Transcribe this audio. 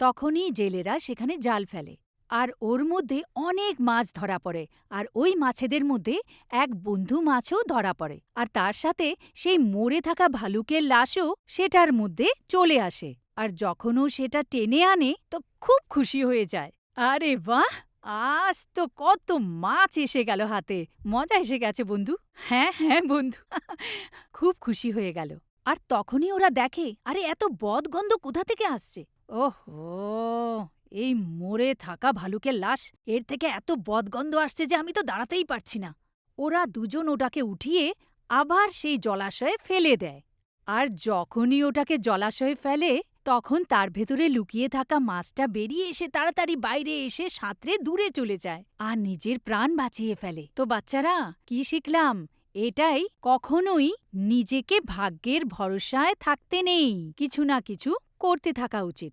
তখনই জেলেরা সেখানে জাল ফেলে, আর ওর মধ্যে অনেক মাছ ধরা পড়ে, আর ওই মাছেদের মধ্যে এক বন্ধু মাছও ধরা পড়ে, আর তার সাথে সেই মরে থাকা ভালুকের লাশও সেটার মধ্যে চলে আসে, আর যখন ও সেটা টেনে আনে তো খুব খুশি হয়ে যায়। আরে বাহ! আজ তো কত মাছ এসে গেল হাতে, মজা এসে গেছে বন্ধু। হ্যাঁ হ্যাঁ বন্ধু, খুব খুশি হয়ে গেল। আর তখনই ওরা দেখে, আরে এত বদগন্ধ কোথা থেকে আসছে? ওহো, এই মরে থাকা ভালুকের লাশ? এর থেকে এত বদগন্ধ আসছে যে আমি তো দাঁড়াতেই পারছি না। ওরা দুজন ওটাকে উঠিয়ে আবার সেই জলাশয়ে ফেলে দেয়। আর যখনই ওটাকে জলাশয়ে ফেলে, তখন তার ভেতরে লুকিয়ে থাকা মাছটা বেরিয়ে এসে তাড়াতাড়ি বাইরে এসে সাঁতরে দূরে চলে যায় আর নিজের প্রাণ বাঁচিয়ে ফেলে। তো বাচ্চারা, কি শিখলাম? এটাই কখনোই নিজেকে ভাগ্যের ভরসায় থাকতে নেই। কিছু না কিছু করতে থাকা উচিত।